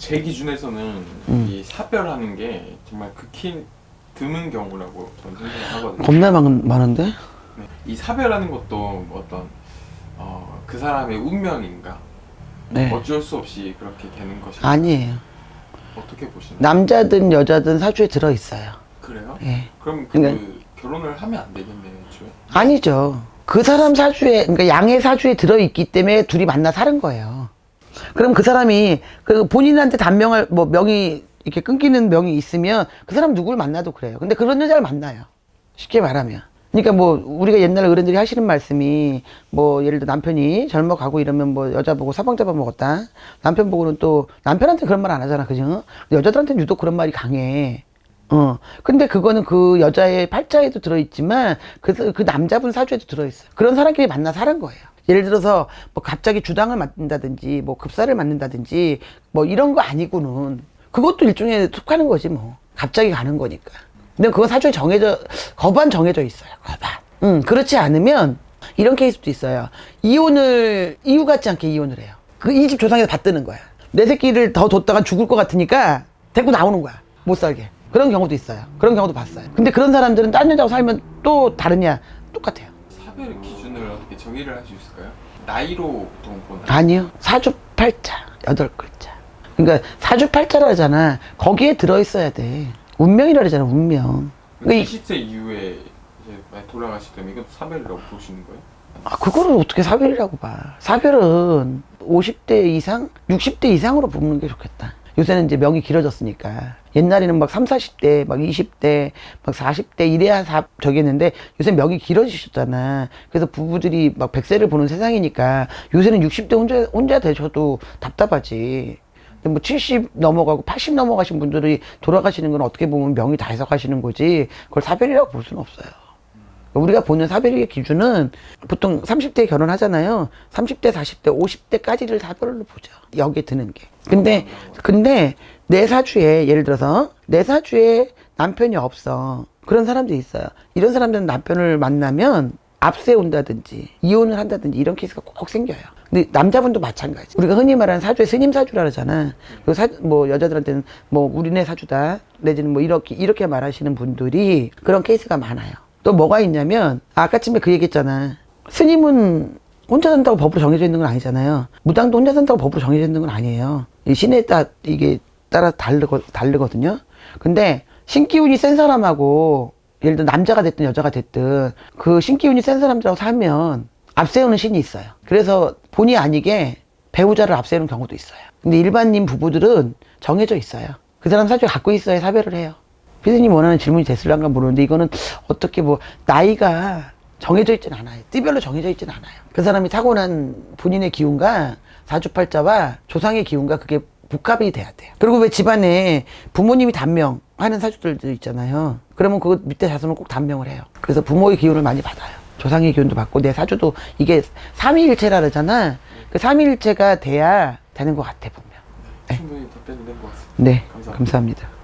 제 기준에서는 음. 이 사별하는 게 정말 극히 드문 경우라고 저는 생각을 하거든요. 겁나 많, 많은데? 네. 이 사별하는 것도 뭐 어떤 어, 그 사람의 운명인가 네. 어쩔 수 없이 그렇게 되는 것이 아니에요. 어떻게 보시나요? 남자든 여자든 사주에 들어 있어요. 그래요? 예. 그럼 그 그러니까- 결혼을 하면 안 되겠네요, 애초에. 아니죠. 그 사람 사주에, 그러니까 양의 사주에 들어 있기 때문에 둘이 만나 사는 거예요. 그럼 그 사람이 그 본인한테 단명할, 뭐 명이, 이렇게 끊기는 명이 있으면 그 사람 누구를 만나도 그래요. 근데 그런 여자를 만나요. 쉽게 말하면. 그러니까 뭐 우리가 옛날 어른들이 하시는 말씀이 뭐 예를 들어 남편이 젊어 가고 이러면 뭐 여자 보고 사방 잡아 먹었다. 남편 보고는 또 남편한테 그런 말 안 하잖아. 그죠? 여자들한테는 유독 그런 말이 강해. 어. 근데 그거는 그 여자의 팔자에도 들어 있지만 그, 그 남자분 사주에도 들어 있어요. 그런 사람끼리 만나 사는 거예요. 예를 들어서 뭐 갑자기 주당을 맞는다든지 뭐 급사를 맞는다든지 뭐 이런 거 아니고는 그것도 일종의 속하는 거지 뭐. 갑자기 가는 거니까. 근데 그건 사주에 정해져, 거반 정해져 있어요. 거반. 음, 그렇지 않으면 이런 케이스도 있어요. 이혼을, 이유 같지 않게 이혼을 해요. 그 이 집 조상에서 받드는 거야. 내 새끼를 더 뒀다가 죽을 것 같으니까 데리고 나오는 거야. 못 살게. 그런 경우도 있어요. 그런 경우도 봤어요. 근데 그런 사람들은 딴 여자하고 살면 또 다르냐? 똑같아요. 사별 기준을 어떻게 정의를 할 수 있을까요? 나이로 보통 보나요? 아니요. 사주팔자. 여덟 글자. 그러니까 사주팔자라잖아. 거기에 들어있어야 돼. 운명이라 그러잖아, 운명. 그러니까 이- 70세 이후에 이제 많이 돌아가시다면 이것도 사별이라고 보시는 거예요? 아, 그거를 어떻게 사별이라고 봐. 사별은 50대 이상, 60대 이상으로 보는 게 좋겠다. 요새는 이제 명이 길어졌으니까. 옛날에는 막 3, 40대, 막 20대, 막 40대 이래야 사, 저기 했는데 요새 명이 길어지셨잖아. 그래서 부부들이 막 100세를 보는 세상이니까 요새는 60대 혼자, 혼자 되셔도 답답하지. 근데 뭐 70 넘어가고 80 넘어가신 분들이 돌아가시는 건 어떻게 보면 명이 다 해석하시는 거지. 그걸 사별이라고 볼 수는 없어요. 우리가 보는 사별의 기준은 보통 30대에 결혼하잖아요. 30대, 40대, 50대까지를 사별로 보죠. 여기에 드는 게. 근데, 근데 내 사주에, 예를 들어서 내 사주에 남편이 없어. 그런 사람들이 있어요. 이런 사람들은 남편을 만나면 앞세운다든지 이혼을 한다든지 이런 케이스가 꼭 생겨요. 근데 남자분도 마찬가지. 우리가 흔히 말하는 사주에 스님 사주라 그러잖아. 그 사, 뭐 여자들한테는 뭐 우리네 사주다 내지는 뭐 이렇게 이렇게 말하시는 분들이 그런 케이스가 많아요. 또 뭐가 있냐면 아까쯤에 그 얘기했잖아. 스님은 혼자 산다고 법으로 정해져 있는 건 아니잖아요. 무당도 혼자 산다고 법으로 정해져 있는 건 아니에요. 이 신에 따 이게 따라 다르거 다르거든요. 근데 신기운이 센 사람하고 예를 들어 남자가 됐든 여자가 됐든 그 신기운이 센 사람들하고 살면 앞세우는 신이 있어요. 그래서 본의 아니게 배우자를 앞세우는 경우도 있어요. 근데 일반인 부부들은 정해져 있어요. 그 사람 사주에 갖고 있어야 사별을 해요. 피디님 원하는 질문이 됐을란가 모르는데 이거는 어떻게 뭐 나이가 정해져 있진 않아요. 띠별로 정해져 있진 않아요. 그 사람이 타고난 본인의 기운과 사주팔자와 조상의 기운과 그게 복합이 돼야 돼요. 그리고 왜 집안에 부모님이 단명 하는 사주들도 있잖아요. 그러면 그 밑에 자손은 꼭 단명을 해요. 그래서 부모의 기운을 많이 받아요. 조상의 기운도 받고 내 사주도 이게 삼위일체라 그러잖아. 그 삼위일체가 돼야 되는 것 같아 보면. 충분히 답변이 된것 같습니다. 네, 감사합니다. 감사합니다.